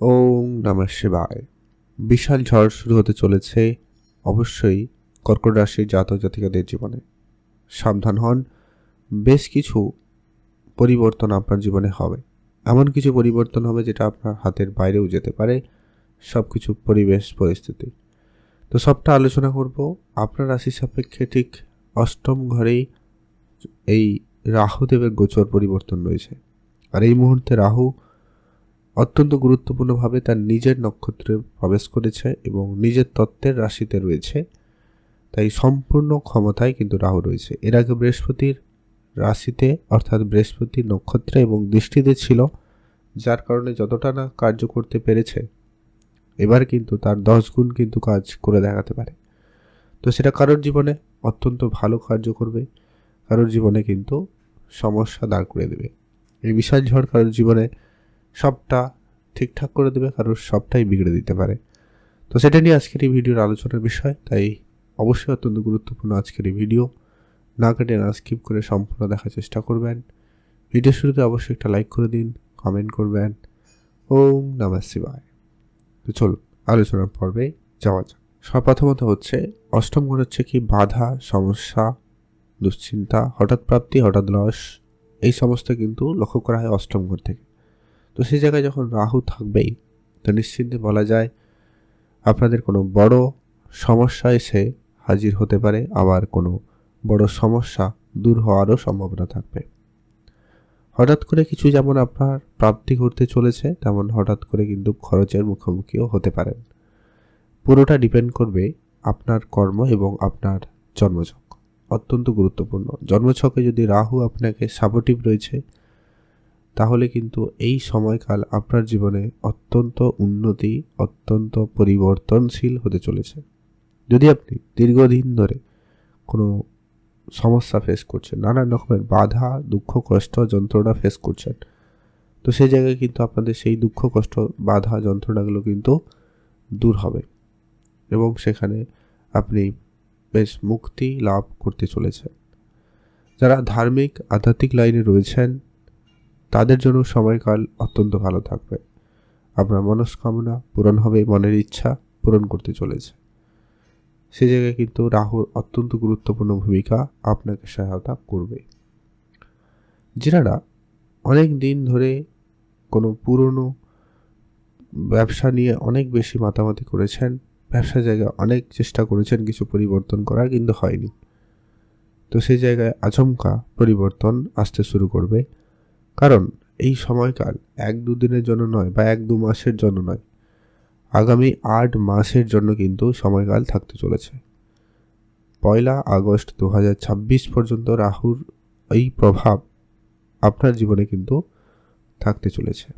ওম নমঃ শিবায়। বিশাল ঝড় শুরু হতে চলেছে অবশ্যই কর্কট রাশির জাতক জাতিকাদের জীবনে। সাবধান হন, বেশ কিছু পরিবর্তন আপনার জীবনে হবে। এমন কিছু পরিবর্তন হবে যেটা আপনার হাতের বাইরেও যেতে পারে সব কিছু পরিবেশ পরিস্থিতি। তো সবটা আলোচনা করব, আপনার রাশি সাপেক্ষে ঠিক অষ্টম ঘরেই এই রাহুদেবের গোচর পরিবর্তন রয়েছে। আর এই মুহূর্তে রাহু অত্যন্ত গুরুত্বপূর্ণভাবে তার নিজের নক্ষত্রে প্রবেশ করেছে এবং নিজের তত্ত্বের রাশিতে রয়েছে। তাই সম্পূর্ণ ক্ষমতায় কিন্তু রাহু রয়েছে। এর আগে বৃহস্পতির রাশিতে, অর্থাৎ বৃহস্পতির নক্ষত্রে এবং দৃষ্টিতে ছিল, যার কারণে যতটা না কার্য করতে পেরেছে, এবার কিন্তু তার দশ গুণ কিন্তু কাজ করে দেখাতে পারে। তো সেটা কারোর জীবনে অত্যন্ত ভালো কার্য করবে, কারোর জীবনে কিন্তু সমস্যা দাঁড় করে দেবে। এই বিশাল ঝড় কারোর জীবনে সবটা ঠিকঠাক করে দেবে, কারোর সবটাই বিগড়ে দিতে পারে। তো সেটা নিয়ে আজকের এই ভিডিওর আলোচনার বিষয়, তাই অবশ্যই অত্যন্ত গুরুত্বপূর্ণ আজকের এই ভিডিও। না কেটে না স্কিপ করে সম্পূর্ণ দেখার চেষ্টা করবেন। ভিডিও শুরুতে অবশ্যই একটা লাইক করে দিন, কমেন্ট করবেন। ওম নমঃ শিবায়। তো চলুন, আলোচনার পর্বে যাওয়া যাক। সর্বপ্রথমত হচ্ছে, অষ্টম ঘর হচ্ছে কি? বাধা, সমস্যা, দুশ্চিন্তা, হঠাৎ প্রাপ্তি, হঠাৎ লস, এই সমস্ত কিন্তু লক্ষ্য করা হয় অষ্টম ঘর থেকে। তো সেই জায়গায় যখন রাহু থাকবেই, তো নিশ্চিন্তে বলা যায় আপনাদের কোনো বড় সমস্যা এসে হাজির হতে পারে, আবার কোনো বড় সমস্যা দূর হওয়ারও সম্ভাবনা থাকবে। হঠাৎ করে কিছু যেমন আপনার প্রাপ্তি ঘটতে চলেছে, তেমন হঠাৎ করে কিন্তু খরচের মুখোমুখিও হতে পারেন। পুরোটা ডিপেন্ড করবে আপনার কর্ম এবং আপনার জন্মছক অত্যন্ত গুরুত্বপূর্ণ। জন্মছকে যদি রাহু আপনাকে সাপোর্টিভ রয়েছে তাহলে কিন্তু এই সময়কাল আপনার জীবনে অত্যন্ত উন্নতি, অত্যন্ত পরিবর্তনশীল হতে চলেছে। যদি আপনি দীর্ঘদিন ধরে কোনো সমস্যা ফেস করছেন, নানান রকমের বাধা, দুঃখ, কষ্ট, যন্ত্রণা ফেস করছেন, তো সেই জায়গায় কিন্তু আপনাদের সেই দুঃখ, কষ্ট, বাধা, যন্ত্রণাগুলো কিন্তু দূর হবে এবং সেখানে আপনি বেশ মুক্তি লাভ করতে চলেছেন। যারা ধার্মিক, আধ্যাত্মিক লাইনে রয়েছেন তাদের জন্য সময়কাল অত্যন্ত ভালো থাকবে। আপনার মনস্কামনা পূরণ হবে, মনের ইচ্ছা পূরণ করতে চলেছে। সে জায়গায় কিন্তু রাহুর অত্যন্ত গুরুত্বপূর্ণ ভূমিকা আপনাকে সহায়তা করবে। যারা অনেক দিন ধরে কোনো পুরনো ব্যবসা নিয়ে অনেক বেশি মাতামাতি করেছেন ব্যবসা জায়গায় অনেক চেষ্টা করেছেন কিছু পরিবর্তন করার, কিন্তু হয়নি। তো সেই জায়গায় আচমকা পরিবর্তন আসতে শুরু করবে। কারণ এই সময়কাল এক দুদিনের জন্য নয় বা এক দু মাসের জন্য নয়। আগামী আট মাসের জন্য কিন্তু সময়কাল থাকতে চলেছে। পয়লা আগস্ট দু হাজার ছাব্বিশ পর্যন্ত রাহুর এই প্রভাব আপনার জীবনে কিন্তু থাকতে চলেছে।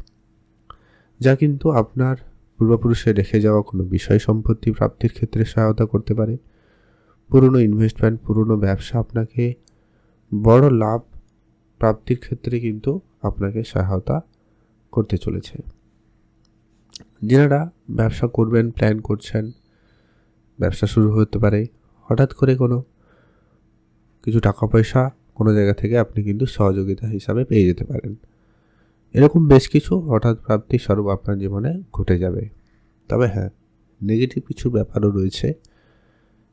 যা কিন্তু আপনার পূর্বপুরুষে রেখে যাওয়া কোনো বিষয় সম্পত্তি প্রাপ্তির ক্ষেত্রে সহায়তা করতে পারে। পুরনো ইনভেস্টমেন্ট পুরনো ব্যবসা আপনাকে বড় লাভ প্রাপ্তির ক্ষেত্রে কিন্তু আপনাকে সহায়তা করতে চলেছে। যারা ব্যবসা করবেন প্ল্যান করছেন, ব্যবসা শুরু হতে পারে, হঠাৎ করে কোনো কিছু টাকা পয়সা কোনো জায়গা থেকে আপনি কিন্তু সহযোগিতা হিসাবে পেয়ে যেতে পারেন। এরকম বেশ কিছু হঠাৎ প্রাপ্তি স্বরূপ আপনার জীবনে ঘটে যাবে। তবে হ্যাঁ নেগেটিভ কিছু ব্যাপারও রয়েছে,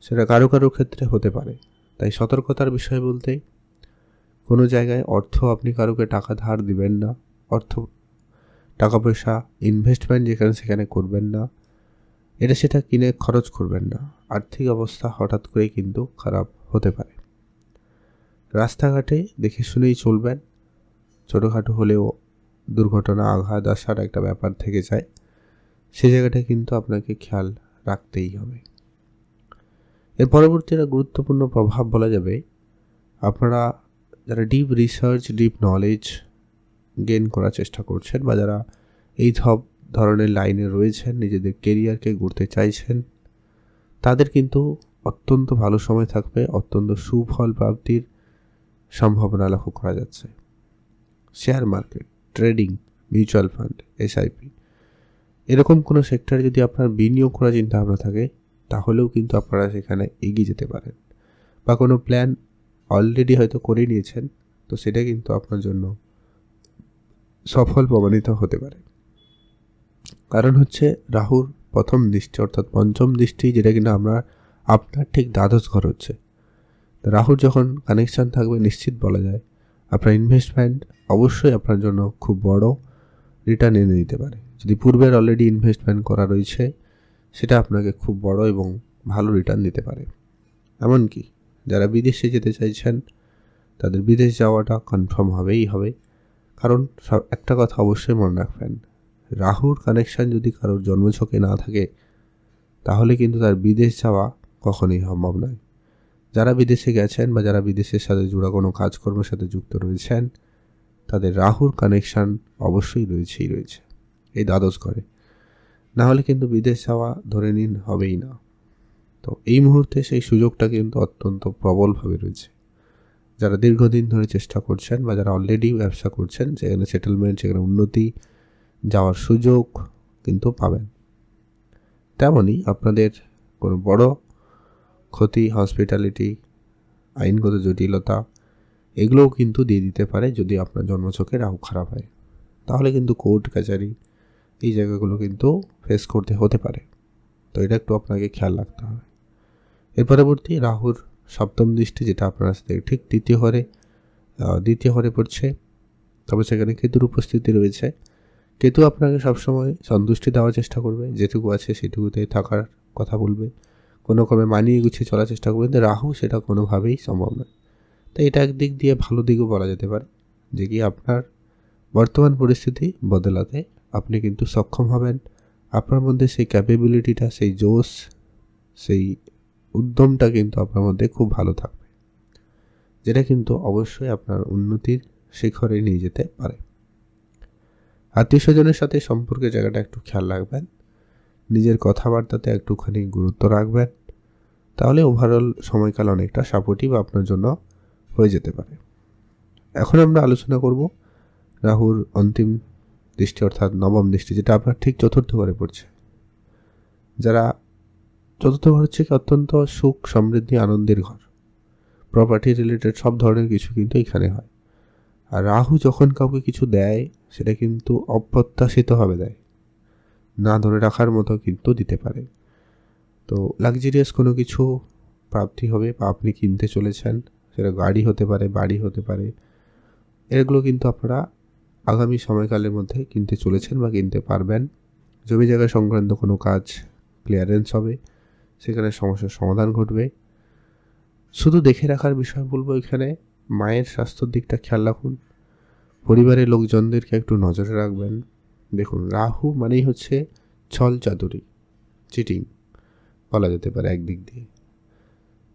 সেটা কারও কারও ক্ষেত্রে হতে পারে। তাই সতর্কতার বিষয় বলতে কোনো জায়গায় অর্থ আপনি কারোকে টাকা ধার দিবেন না। অর্থ, টাকা পয়সা ইনভেস্টমেন্ট যেখানে সেখানে করবেন না। এটা সেটা কিনে খরচ করবেন না। আর্থিক অবস্থা হঠাৎ করেই কিন্তু খারাপ হতে পারে। রাস্তাঘাটে দেখে শুনেই চলবেন, ছোটোখাটো হলেও দুর্ঘটনা, আঘাত, আসার একটা ব্যাপার থেকে যায়। সে জায়গাটা কিন্তু আপনাকে খেয়াল রাখতেই হবে। এর পরবর্তী একটা গুরুত্বপূর্ণ প্রভাব বলা যাবে, আপনারা যারা deep research deep knowledge gain করার চেষ্টা করছেন বা যারা এই সব ধরনের লাইনে রয়েছেন, নিজেদের কেরিয়ারকে গড়তে চাইছেন, তাদের কিন্তু অত্যন্ত ভালো সময় থাকবে। অত্যন্ত সুফল প্রাপ্তির সম্ভাবনা লক্ষ্য করা যাচ্ছে। Share market, trading, mutual fund SIP এরকম কোনো সেক্টরে যদি আপনার বিনিয়োগ করার চিন্তাভাবনা থাকে, তাহলেও কিন্তু আপনারা সেখানে এগিয়ে যেতে পারেন। বা কোনো প্ল্যান অলরেডি হয়তো করে নিয়েছেন, তো সেটা কিন্তু আপনার জন্য সফল প্রমাণিত হতে পারে। কারণ হচ্ছে রাহুর প্রথম দৃষ্টি অর্থাৎ পঞ্চম দৃষ্টি, যেটা কিনা আমরা আপনার ঠিক দ্বাদশ ঘর হচ্ছে। রাহুর যখন কানেকশান থাকবে, নিশ্চিত বলা যায়, আপনার ইনভেস্টমেন্ট অবশ্যই আপনার জন্য খুব বড় রিটার্ন এনে দিতে পারে। যদি পূর্বের অলরেডি ইনভেস্টমেন্ট করা রয়েছে, সেটা আপনাকে খুব বড় এবং ভালো রিটার্ন দিতে পারে। এমনকি যারা বিদেশে যেতে চাইছেন, তাদের বিদেশ যাওয়াটা কনফার্ম হবেই হবে। কারণ সব, একটা কথা অবশ্যই মনে রাখবেন, রাহুর কানেকশান যদি কারোর জন্মছকে না থাকে, তাহলে কিন্তু তার বিদেশ যাওয়া কখনোই সম্ভব নয়। যারা বিদেশে গেছেন বা যারা বিদেশের সাথে জোড়া কোনো কাজকর্মের সাথে যুক্ত রয়েছেন, তাদের রাহুর কানেকশান অবশ্যই রয়েছেই রয়েছে। এই দ্বাদশ ঘরে। না হলে কিন্তু বিদেশ যাওয়া ধরে নিন হবেই না। তো এই মুহূর্তে সেই সুযোগটা কিন্তু অত্যন্ত প্রবলভাবে রয়েছে। যারা দীর্ঘদিন ধরে চেষ্টা করছেন বা যারা অলরেডি ব্যবসা করছেন সেখানে সেটেলমেন্ট সেখানে উন্নতি যাওয়ার সুযোগ কিন্তু পাবেন। তেমনই আপনাদের কোনো বড় ক্ষতি হসপিটালিটি আইনগত জটিলতা, এগুলোও কিন্তু দিয়ে দিতে পারে যদি আপনার জন্মছকে রাহু খারাপ হয়। তাহলে কিন্তু কোর্ট, কাচারি এই জায়গাগুলো কিন্তু ফেস করতে হতে পারে। তো এটা একটু আপনাকে খেয়াল রাখতে হবে। এর পরবর্তী রাহুর সপ্তম দৃষ্টি যেটা আপনার সাথে ঠিক দ্বিতীয় হরে দ্বিতীয় হরে পড়ছে। তবে সেখানে কেতুর উপস্থিতি রয়েছে। কেতু আপনাকে সবসময় সন্তুষ্টি দেওয়ার চেষ্টা করবে, যেটুকু আছে সেটুকুতে থাকার কথা বলবে। কোনো ক্রমে মানিয়ে গুছিয়ে চলার চেষ্টা করবে, কিন্তু রাহু সেটা কোনোভাবেই সম্ভব নয়। তাই এটা একদিক দিয়ে ভালো দিকও বলা যেতে পারে, যে কি আপনার বর্তমান পরিস্থিতি বদলাতে আপনি কিন্তু সক্ষম হবেন। আপনার মধ্যে সেই ক্যাপেবিলিটিটা সেই জোশ, সেই উদ্যমটা কিন্তু আপনার মধ্যে খুব ভালো থাকবে। যেটা কিন্তু অবশ্যই আপনার উন্নতির শিখরে নিয়ে যেতে পারে। আত্মীয় স্বজনের সাথে সম্পর্কের জায়গাটা একটু খেয়াল রাখবেন। নিজের কথাবার্তাতে একটুখানি গুরুত্ব রাখবেন। তাহলে ওভারঅল সময়কাল অনেকটা সাপোর্টিভ আপনার জন্য হয়ে যেতে পারে। এখন আমরা আলোচনা করব রাহুর অন্তিম দৃষ্টি অর্থাৎ নবম দৃষ্টি, যেটা আপনার ঠিক চতুর্থ ঘরে পড়ছে। যারা চতুর্থ ঘর হচ্ছে অত্যন্ত সুখ, সমৃদ্ধি, আনন্দের ঘর। প্রপার্টি রিলেটেড সব ধরনের কিছু কিন্তু এখানে হয়। আর রাহু যখন কাউকে কিছু দেয়, সেটা কিন্তু অপ্রত্যাশিতভাবে দেয়। না ধরে রাখার মতো কিন্তু দিতে পারে। তো লাক্সারিয়াস কোনো কিছু প্রাপ্তি হবে বা আপনি কিনতে চলেছেন, সেটা গাড়ি হতে পারে, বাড়ি হতে পারে, এগুলো কিন্তু আপনারা আগামী সময়কালের মধ্যে কিনতে চলেছেন বা কিনতে পারবেন। জমি জায়গা সংক্রান্ত কোনো কাজ ক্লিয়ারেন্স হবে। সেখানে সমস্যার সমাধান ঘটবে। শুধু দেখে রাখার বিষয় বলব এখানে, মায়ের স্বাস্থ্যর দিকটা খেয়াল রাখুন। পরিবারের লোকজনদেরকে একটু নজরে রাখবেন। দেখুন, রাহু মানেই হচ্ছে ছল চাতুরি চিটিং বলা যেতে পারে একদিক দিয়ে।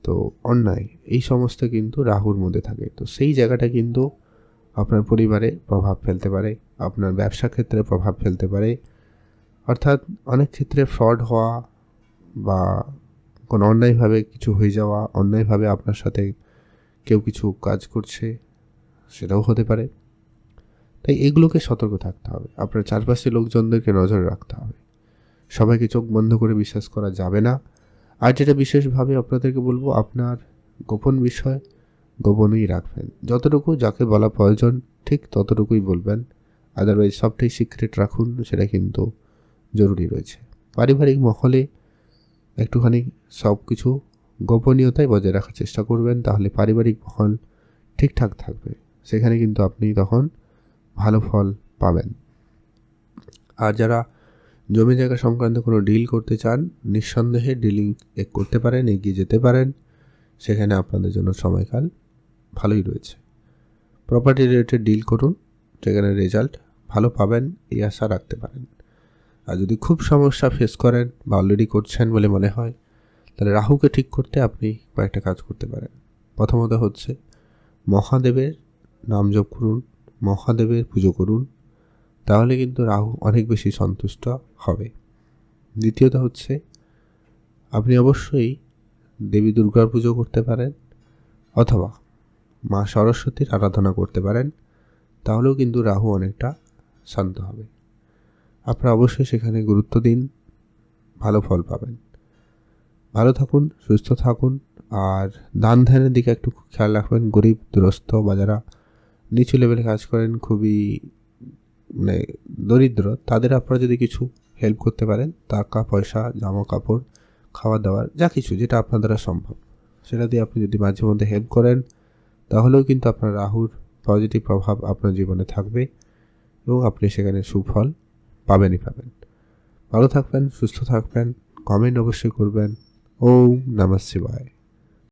তো অন্যায়, এই সমস্ত কিন্তু রাহুর মধ্যে থাকে। তো সেই জায়গাটা কিন্তু আপনার পরিবারে প্রভাব ফেলতে পারে, আপনার ব্যবসা ক্ষেত্রে প্রভাব ফেলতে পারে। অর্থাৎ অনেক ক্ষেত্রে ফ্রড হওয়া বা কোনো অন্যায়ভাবে কিছু হয়ে যাওয়া, অন্যায়ভাবে আপনার সাথে কেউ কিছু কাজ করছে, সেটাও হতে পারে। তাই এগুলোকে সতর্ক থাকতে হবে। আপনার চারপাশের লোকজনদেরকে নজরে রাখতে হবে। সবাইকে চোখ বন্ধ করে বিশ্বাস করা যাবে না। আর যেটা বিশেষভাবে আপনাদেরকে বলব, আপনার গোপন বিষয় গোপনই রাখবেন। যতটুকু যাকে বলা প্রয়োজন, ঠিক ততটুকুই বলবেন। আদারওয়াইজ সবটাই সিক্রেট রাখুন, সেটা কিন্তু জরুরি রয়েছে। পারিবারিক মহলে একটুখানি সব কিছু গোপনীয়তায় বজায় রাখার চেষ্টা করবেন, তাহলে পারিবারিক ফল ঠিকঠাক থাকবে। সেখানে কিন্তু আপনি তখন ভালো ফল পাবেন। আর যারা জমি জায়গা সংক্রান্ত কোনো ডিল করতে চান, নিঃসন্দেহে ডিলিং করতে পারেন, এগিয়ে যেতে পারেন। সেখানে আপনাদের জন্য সময়কাল ভালোই রয়েছে। প্রপার্টি রিলেটেড ডিল করুন সেখানে রেজাল্ট ভালো পাবেন, এই আশা রাখতে পারেন। আর যদি খুব সমস্যা ফেস করেন বা অলরেডি করছেন বলে মনে হয়, তাহলে রাহুকে ঠিক করতে আপনি কয়েকটা কাজ করতে পারেন। প্রথমত হচ্ছে মহাদেবের নাম জপ করুন, মহাদেবের পুজো করুন, তাহলে কিন্তু রাহু অনেক বেশি সন্তুষ্ট হবে। দ্বিতীয়ত হচ্ছে আপনি অবশ্যই দেবী দুর্গার পুজো করতে পারেন অথবা মা সরস্বতীর আরাধনা করতে পারেন, তাহলেও কিন্তু রাহু অনেকটা শান্ত হবে। আপনারা অবশ্যই সেখানে গুরুত্ব দিন। ভালো ফল পাবেন। ভালো থাকুন, সুস্থ থাকুন, আর দান ধ্যানের দিকে একটু খেয়াল রাখবেন। গরিব, দুরস্থ বা যারা নিচু লেভেলে কাজ করেন, খুবই মানে দরিদ্র, তাদের আপনারা যদি কিছু হেল্প করতে পারেন, টাকা, পয়সা, জামা কাপড় খাওয়া দাওয়ার যা কিছু, যেটা আপনার দ্বারা সম্ভব। সেটা দিয়ে আপনি যদি মাঝে মধ্যে হেল্প করেন, তাহলেও কিন্তু আপনার রাহুর পজিটিভ প্রভাব আপনার জীবনে থাকবে এবং আপনি সেখানে সুফল পাবেনই পাবেন। ভালো থাকবেন সুস্থ থাকবেন কমেন্ট অবশ্যই করবেন। ওম নমঃ শিবায়।